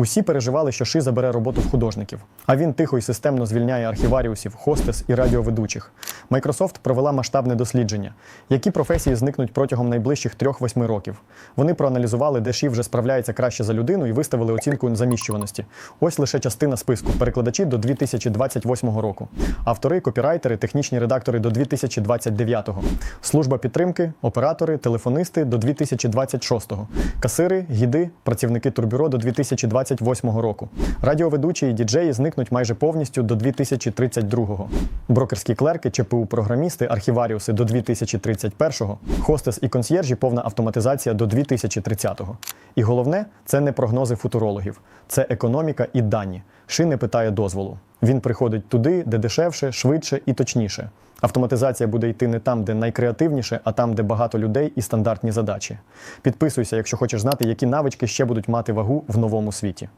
Усі переживали, що Ши забере роботу в художників. А він тихо і системно звільняє архіваріусів, хостес і радіоведучих. Microsoft провела масштабне дослідження, які професії зникнуть протягом найближчих 3-8 років. Вони проаналізували, де Ши вже справляється краще за людину і виставили оцінку заміщуваності. Ось лише частина списку. Перекладачі до 2028 року. Автори, копірайтери, технічні редактори до 2029-го. Служба підтримки, оператори, телефонисти до 2026-го. Касири, гіди, працівники турбюро до 2028 року. Радіоведучі і діджеї зникнуть майже повністю до 2032-го. Брокерські клерки, ЧПУ програмісти, архіваріуси до 2031-го. Хостес і консьєржі повна автоматизація до 2030-го. І головне, це не прогнози футурологів, це економіка і дані. Ши не питає дозволу. Він приходить туди, де дешевше, швидше і точніше. Автоматизація буде йти не там, де найкреативніше, а там, де багато людей і стандартні задачі. Підписуйся, якщо хочеш знати, які навички ще будуть мати вагу в новому світі.